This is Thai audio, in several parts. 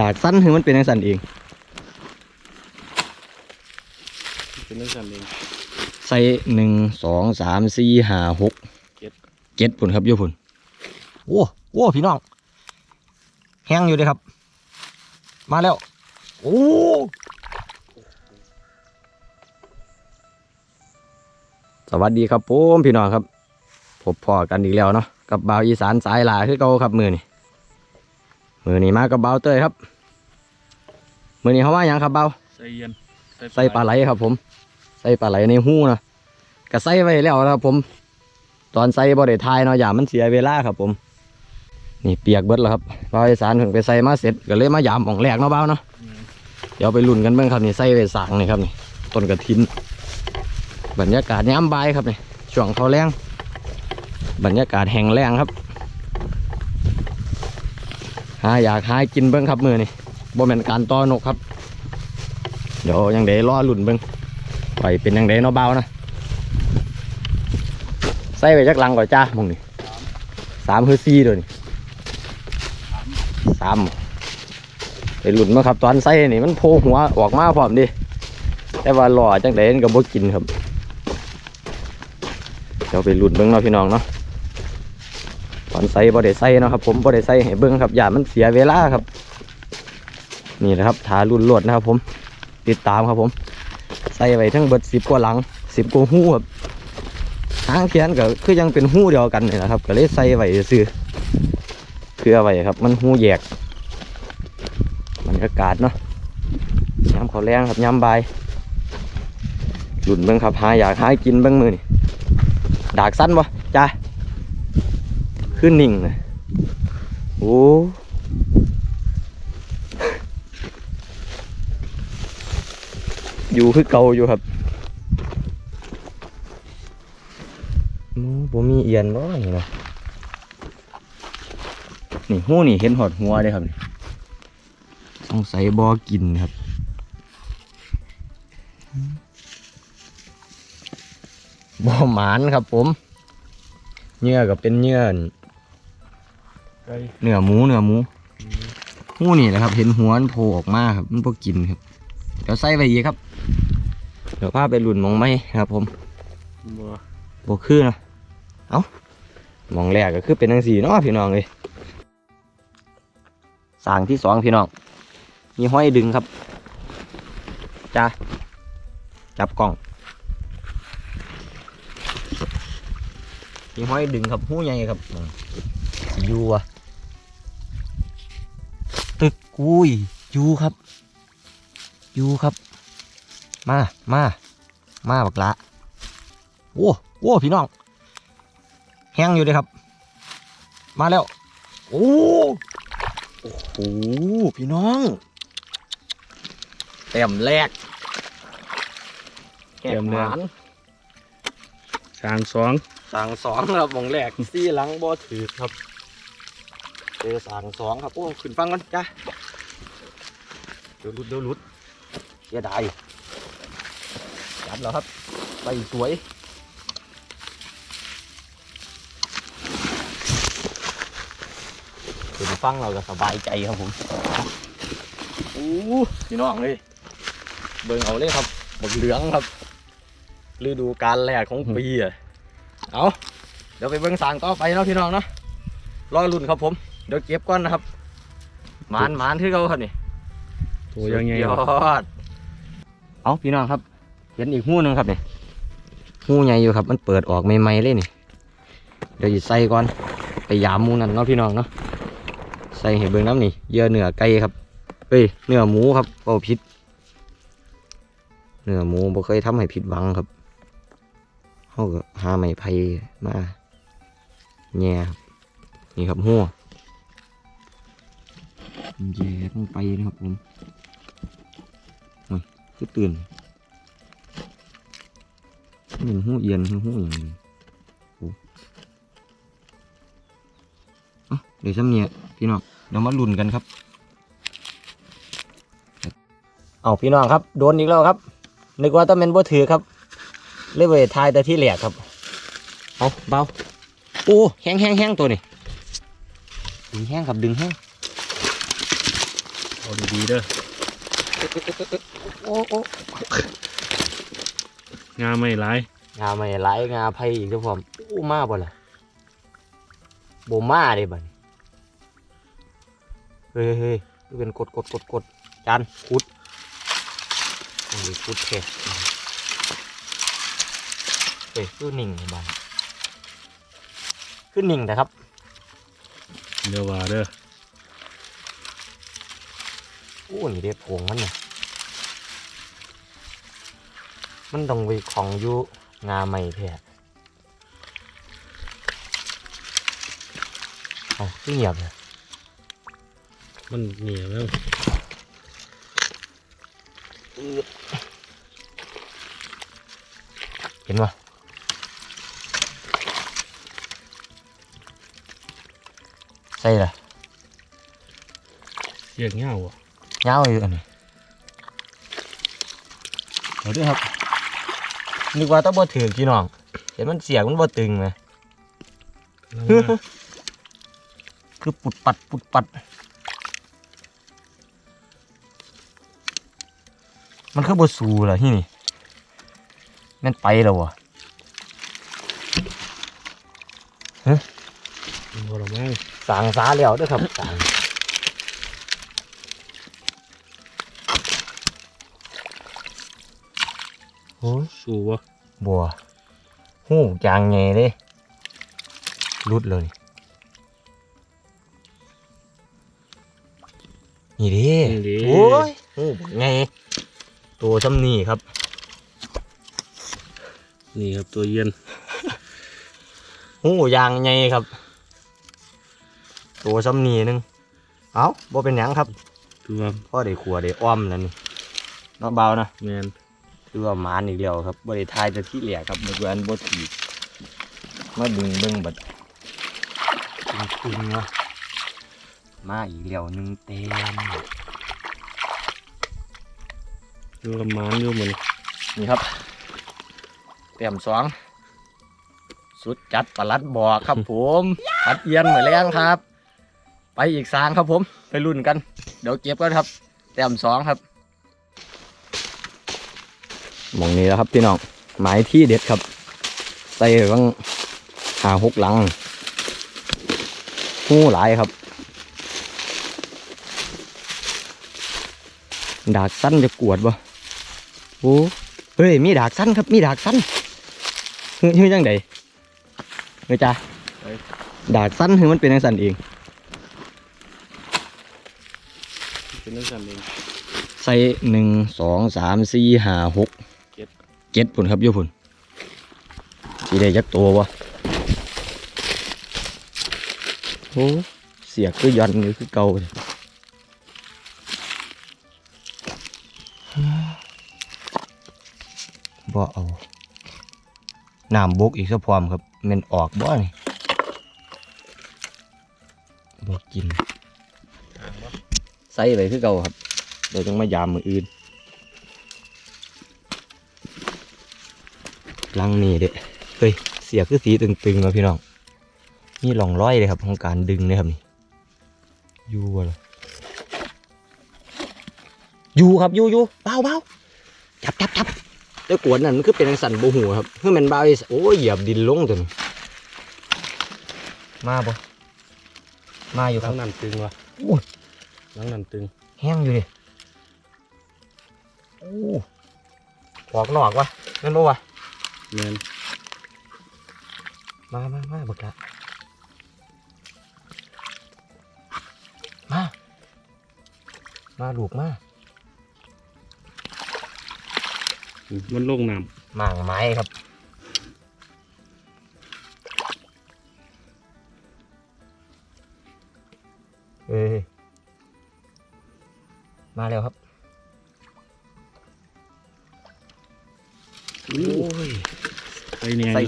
ดากสั้นคือมันเป็นจังสั่นเอง เป็นเรื่องสั่นเองใส่หนึ่งสองสามสี่ห้าหกเจ็ดเจ็ดผุนครับโยผุนโอ้โอ้พี่น้องแห้งอยู่เลยครับ มาแล้ว โอ้สวัสดีครับผมพี่น้องครับพบพ่อกันอีกแล้วเนาะกับบ่าวอีสานสายหลาคือเก่าครับมือนี่ มือนี่มากับบ่าวเต้ยครับ มือนี่เขาว่าหยังครับบ่าวใส่เย็นใส่ปลาไหลครับ ผม ใส่ปลาไหลในหูนะก็ใส่ไว้แล้วนะครับผม ตอนใส่บ่ได้ทายเนาะอย่ามันเสียเวลาครับ ผม นี่เปียกเบิดแล้วครับบ่าวอีสานถึงไปใส่มาเสร็จก็เลยมายามของแรกเนาะบ่าวเนาะอืมเดี๋ยวไปลุ้นกันเบิ่งครับนี่ใส่ไว้สางนี่ครับนี่ต้นกระถินบรรยากาศยามบ่ายครับนี่ช่วงเขาแรงบรรยากาศแห้งแรงครับ หาอยากหากินเบิ่งครับมือนี่บ่แม่นการต่อนกครับ เดี๋ยวยังได้รอหลุ้นเบิ่งไปเป็นยังไงเนาะเบานะใส่ไปจักลังก่อนจ้ามึงนี่สามคือสี่เดี๋ยวนี่สามไปลุ้นมาครับตอนใส่นี่มันโผล่หัวออกมาพร้อมดิแต่ว่าหล่อจังไดมันก็บ่กินครับเดี๋ยวไปหลุ้นเบิ่งเนาะพี่น้องเนาะ อนใส่บ่ได้ใส่เนาะครับผมบ่ได้ใส่ให้เบิ่งครับอย่ามันเสียเวลาครับ นี่นะครับทารุ่นลวดนะครับ ผม ติดตามครับผม ใส่ไว้ทั้งเบิดสิบกว่าหลังสิบกว่าหู้ครับหางเทียนก็คือยังเป็นหู้เดียวกันนี่แหละครับ ก็เลยใส่ไว้ซื้อเพื่อไว้ครับ มันหู้แยกบรรยากาศเนาะยามเขาวแรงครับยามบ่ายหลุนเบิ้งครับหาอยากหากินเบิ้งมือนี่ดากสั้นบ่ ขึ้นนิ่งเลยโอ้อยู่คือเก่าอยู่ครับโอ้บ่มีเอียนบ่นี่นะนี่หู้นี่เห็นหอดหัวเลยครับนี่สงสัยบ่กินครับบ่หมานครับผมเนื้อก็เป็นเนื้อ เนื้อหมูเนื้อหมูหู้นี่แหละครับ เห็นหัวมันโผล่ออกมาครับมันบ่กินครับ เดี๋ยวใส่ไปอีกครับ เดี๋ยวพาไปหลุนหมองไม้ครับ ผมบัวบคือนะเอ้าหมองแรกก็คือเป็นทังสีเนาะพี่น้องเลยสางที่สองพี่น้อง มีห้อยดึงครับจ้าจับกล่องมีห้อยดึงครับหู้ใหญ่ครับอืมสิอยูอะ ตึกกุยอยูครับอยูครับ มามามาบักละโอ้โอ้พี่น้องแห้งอยู่เลยครับ มาแล้ว โอ้โอ้โหพี่น้องเต็มแรกแหกหมานสางสองสั่งสองครับหมองแรกซี่หลังบ่ถือครับเจอสั่งสองครับโอ้ขึ้นฟังกันจ้ะ เดี๋ยวหลุดเดี๋ยวหลุดเสียดายจับแล้วครับไปสวยถึงฟังเราก็สบายใจครับผมโอ้พี่น้องเลย เบิ่งเอาเลยครับบักเหลืองครับ ฤดูการแรกของปีอะเอาเดี๋ยวไปเบิ่งสางต่อไปเนาะพี่น้องเนาะรอรุ่นครับผม เดี๋ยวเก็บก่อนนะครับ หมานหมานที่เขาครับนี่ ตัวยังไงสุดยอด เอาพี่น้องครับเห็นอีกหูหนึงครับนี่หูใหญ่อยู่ครับ มันเปิดออกใหม่ๆเลยนี่ เดี๋ยวหยิบใส่ก่อน ไปยามหมูนั่นเนาะพี่น้องเนาะ ใส่ให้เบิ่งน้ำนี่เยื่อเนื้อไก่ครับเอ้ยเนื้อหมูครับเป่าผิดเนื้อหมูบ่เคยทำให้ผิดหวังครับเขาก็หาไม้ไผ่มาแง่ครับนี่ครับหัวแย่ลงไปนะครับผมโอ้ย คือตื่นนี่หูเอียนหูอย่างนี้โอ้เอ้าเดี๋ยวซ้ำเนี่ยพี่น้องเดี๋ยวมาลุ้นกันครับ เอาพี่น้องครับโดนอีกแล้วครับนึกว่าต้องเป็นบ่ถือครับ เลยไปทายแต่ที่แหลกครับ เอาเบาโอ้แห้งแห้งแห้งตัวนี้ดึงแห้งครับดึงแห้งเอาดีๆเด้อ โอ้โอ้งาไม่หลายงาไม่ไหลายงาไผ่อีกเจ้าผมอู้มาบ่ล่ะบ่มาเด้บัดนี้เฮ้ยเฮ้ยนี่เป็นกดกดกดกดจานคุดนี่คุดแค่เฮ้ยคือนิ่งเลยบัดคือนิ่งนะครับเดี๋ยวว่าเด้อ โอ้นี่เด็ดโผงมันเนี่ยมันต้องไปของอยู่งาใหม่แท้เอาที่เงียบเลยมันเหนียวแล้วเห็นปะใส่ละเสียกเงาอะ เงาอยู่อันนี้เอาด้วยครับนึกว่าต้องบ่ถือพี่น้อง เห็นมันเสียงมันบ่ตึงไหมคือปุดปัดปุดปัด มันคือบสูเหรอที่นี่แม่นไปแล้ววะมันบ่ละมั้งสางสาแล้วเด้วยครับสาง โอ้ยสู้วะบัวหูจางไงเลยรุดเลยนี่ดินี่ดิโอ้ยหูไง ตัวซ้ำนี่ครับ นี่ครับตัวเย็นหูยางไงครับ ตัวซ้ำนี่หนึง เอาบ่เป็นหยังครับตัวพ่อได้ขัวได้อ้อมแล้วนี่เนาะเบานะแมน คือว่าหมานอีกแล้วครับบ่ได้ทายแต่ที่เหลียครับเมื่อวันบ่ถีบมาดึงเบิ่งบัดตึงตึงวะมาอีกแล้วหนึ่งเต็มตัวละมันอยู่เหมือนนี่ครับเต็มสองสุดจัดประลัดบอกครับผมปัดเอียนเหมือนแรงครับ ไปอีกสางครับผม ไปรุ่นกัน เดี๋ยวเก็บกันครับเต็มสองครับ มองนี้แล้วครับพี่น้องหมายที่เด็ดครับใส่ไว้บ้างหาหกหลังหูหลายครับ ดากสั้นจะกวดบ่โอ้เฮ้ยมีดากสั้นครับมีดากสั้นเฮ้ยเฮ้ยจังไดเฮ้ยจ้าดากสั้นคือมันเป็นจังสั้นเองเป็นนักสันเองใส่หนึ่งสองสามสี่ห้าหก เจ็ดเจ็ดพุ่นครับโยพุ่นสีได้ยักตัววะโอ้เสียคือยันอยู่คือเก่าเลยบ่เอาน้ำบกอีกสักพร้อมครับแมันออกบ่นี่บ่กินใส่ไปคือเก่าครับ เดี๋ยวต้องมายามมืออื่น ลังนี่เด้เฮ้ย เสียคือสีตึงๆวะพี่น้อง นี่หลองร้อยเลยครับของการดึงนะครับนี่อยู่วะล่ะอยู่ครับอยู่อยู่เบาเบาจับจับจับเจ้ากวนนั่นมันคือเป็นทางสันโบหูครับเพื่อมันเบาอีสโอ้ยเหยียบดินลงจนมาบ่มาอยู่หคลัรับงนั่นตึงวะโอ้ยหลังนั่นตึง แห้งอยู่ดิโอ้ออกนอกวะนั่นบ่วะ แมนมามามาบักละมา มาลูกมามันลงน้หมางไม้ครับ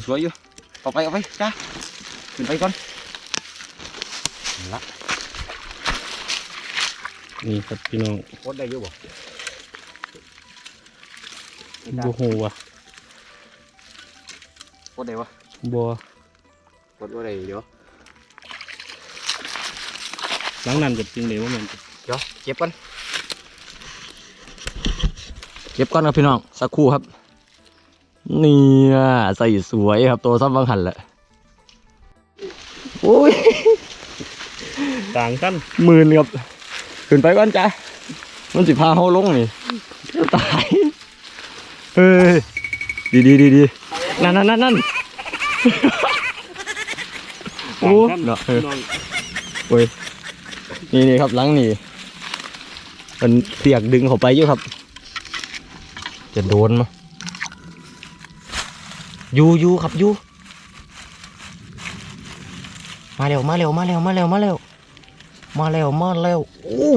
ส่สวยอยู่เอาไปเอาไปจ้าขึ้นไปก่อนละนี่ครับพี่น้องโคตรได้อยู่บ่บัวโหวะโคตรได้วะบัวโคตรว่าได้เดี๋ยวหลังนั่นกับจริงเลยว่ามันเดี๋ยวเก็บก่อนเก็บก่อนครับพี่น้องสักครู่ครับ เนี่ยใส่สวยครับตัวซ้ำบางหันแหละโอ้ยต่างกันหมื่นครับขึ้นไปก่อนจ้ะมันสิพาเขาลงนี่จะตายเฮ้ยดีดีดีดีนั่นนั่นนั่นนั่นโอ้ต่างกันเนาะเออน้องโอ้ยนี่นี่ครับหลังนี่มันเสียกดึงเข้าไปอยู่ครับ จะโดนมั้ยอ ยู่อยู่ครับอยู่มาเร็วมาเร็วมาเร็วมาเร็วมาเร็วมาเร็วมาเร็วโอ้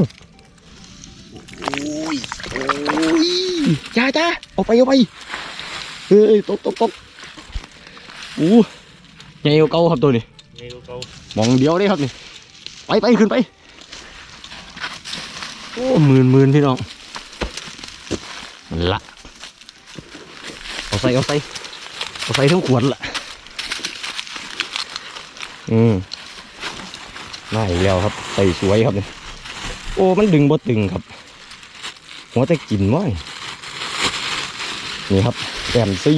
โอ้ยโอ้ยจ้าจ้าเอาไปเอาไปเฮ้ยตกตกตกอู้ใหญ่กว่าเก่าครับตัวนี้ไงก็เก่ามองเดียวได้ครับนี่ไปไปขึ้นไปโอ้หมื่นหมื่นพี่น้องนั่นละเอาใส่เอาใส่ เอาใส่ทั้งขวดละอืมน่าอีกแล้วครับใส่สวยครับเนี่ยโอ้มันดึงบ่ตึงครับ หัวแต่กินมั้นี่ครับแต้มซี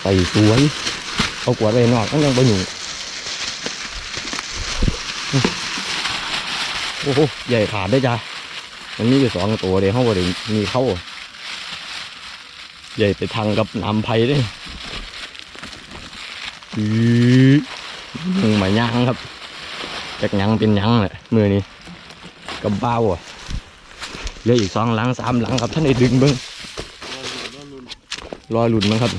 ใส่สวยเอาขวดไปนอกมันยังบ่หยุ่โอ้โหใหญ่ขาดได้จ้ะมันมีอยู่สองตัวเดียวเขาบริมีเข้า ใหญ่ไปทางกับน้ำไผ่เด้อือมึงมาย่างครับ จากยังเป็นยังแหละมือนี้กับเบ้าอะเหลืออีกสองหลังสามหลังครับท่านได้ดึงเบิ้งรอลุ้นรอลุ้นรอหลุดมั้งครับ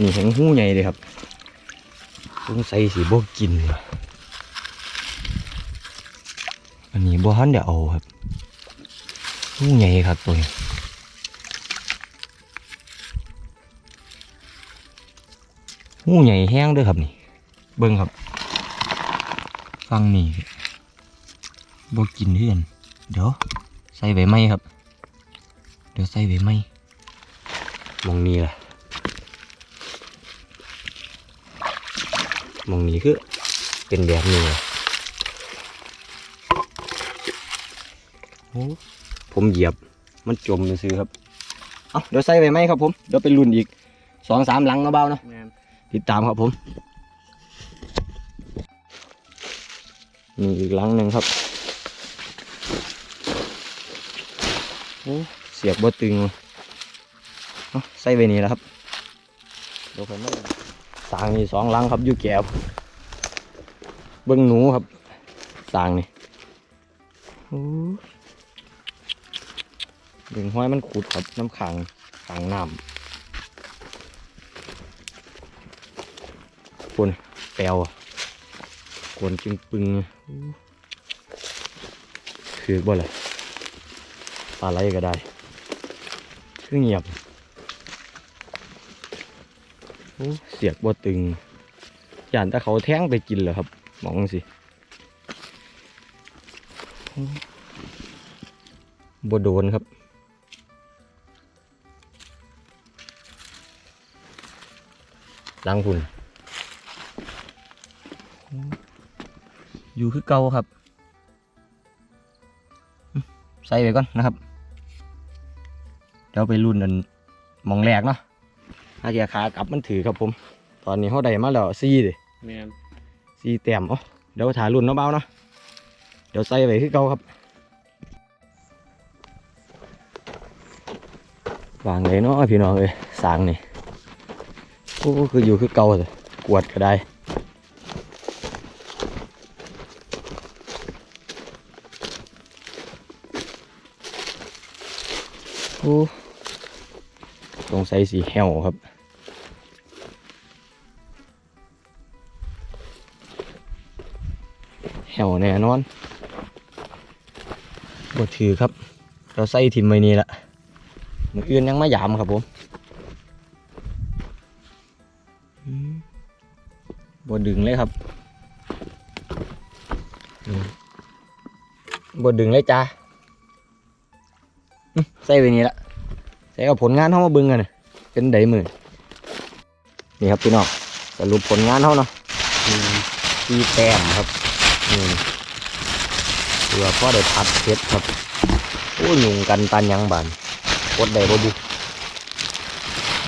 นี่แหงหูใหญ่เลยครับสงสัยสีบกินว่ะอันนี้บ่ฮันเดี๋ยวเอาครับ หูใหญ่ครับตัวนี้หูใหญ่แห้งด้วยครับนี่ เบิ้งครับฟังนี่บ่กินเพื่อนเดี๋ยวใส่ใบไม้ครับ เดี๋ยวใส่ไว้ไหมมองนี้ล่ะมองนี้คือเป็นแบบนี้ล่ะโอ้ ผมเหยียบมันจมซื้อๆครับเอาเดี๋ยวใส่ไว้ไหมครับผมเดี๋ยวไปรุ่นอีกสองสามหลังเนาะเบาเนาะแมนติดตามครับผมนี่อีกหลังหนึ่งครับโอ้เสียบบ่ตึงว่ะเอาใส่ไปนี่แหล้วครับเดี๋ยวผมไม่สางนี่สองหลังครับอยู่แก้วเบิ้งหนูครับสางนี่โอ้ ดึงห้อยมันขุดครับน้ำขังขังน้ำคนแปลวอะกวนจึงปึงคือบ่เลยปลาไหลก็ได้คือเงียบเสียกบ่ตึงย่านแต่เขาแท้งไปกินเหรอครับ มองสิบ่โดนครับ ล้างฝุ่นอยู่คือเก่าครับอืมใส่ไปก่อนนะครับ เดี๋ยวไปรุ่นนันหมองแรกเนาะอาเจียขากลับมันถือครับผม ตอนนี้เขาได้มาแล้วซีดิแมนซีแต้มเอ๋อเดี๋ยวถ่ายรุ่นเนาะเบาเนาะเดี๋ยวใส่ไปคือเก่าครับวางเลยเนาะพี่น้องเอ้ยสางนี่โอ้คืออยู่คือเก่าเลยกวดก็ได้โอ้สงสัยสีแหวครับแหวแน่นอนบดถือครับ เราใส่ทิมไว้นี่ละมืออื่นยังไม่ยามครับผม บดดึงเลยครับอืมบดดึงเลยจ้าอื้อใส่ไปนี่ละใส่กับผลงานเขามาเบิ่งกันน่ะเป็นไดมือนี่ครับพี่น้องสรุปผลงานเขาเนาะมีตีแต้มครับนนี่เพื่อพ่อได้พัดเพชรครับโอ้ยยุงกันตันยังบานกดได้บ่บุ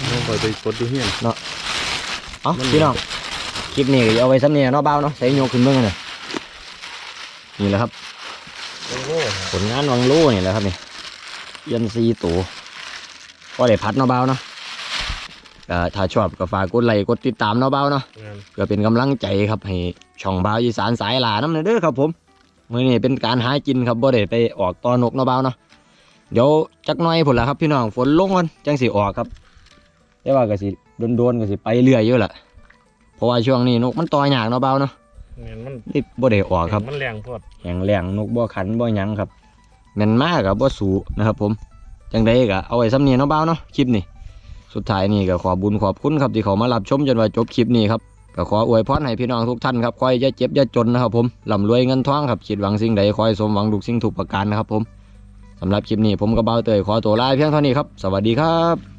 น้องคอยไปกดดูเฮียนเอ้ามันพี่น้อง คลิปนี้ก็เอาไว้ซ้ำเนี่ยเนาะเบาเนาะใส่โยกขึ้นเบื้องกันน่ะนี่แหละครับโอ้โหผลงานวังลู่นี่แหละครับนี่เยันซีตัวก็ได้พัดเนาะเบาเนาะก็ถ้าชอบก็ฝากกดไลค์กดติดตามเนาะเบาเนาะงานเพื่อเป็นกำลังใจครับให้ช่องเบาอีสานสายหลาน้ำเนเด้อครับผมมื่อนี้เป็นการหากินครับบ่ได้ไปออกตอนกเนาะเบาเนาะเดี๋ยวจักหน่อยผลละครับพี่น้องฝนลงก่อนจังสิออกครับแต่ว่าก็สิโดนๆก็สิไปเรื่อยอยู่ล่ะ เพราะว่าช่วงนี้นกมันต่อยากเนาะเบาเนาะงานมันนี่บ่ได้ออกครับมันแรงโพดแหงแหลงนกบ่ขันบ่หยังครับแม่นมากกับบ่สูนะครับผมจังใดก็เอาไว้ซ้ำเนียเนาะเบ้าเนาะคลิปนี้สุดท้ายนี่ก็ขอบุญขอบคุณครับที่เขามารับชมจนว่าจบคลิปนี้ครับก็ขออวยพรให้พี่น้องทุกท่านครับคอยอย่าเจ็บอย่าจนนะครับผมร่ำรวยเงินทองครับคิดหวังสิ่งใดคอยสมหวังทุกสิ่งทุกประการนะครับผมสำหรับคลิปนี้ผมกับเบ้าเตยขอตัวลาเพียงเท่านี้ครับ สวัสดีครับ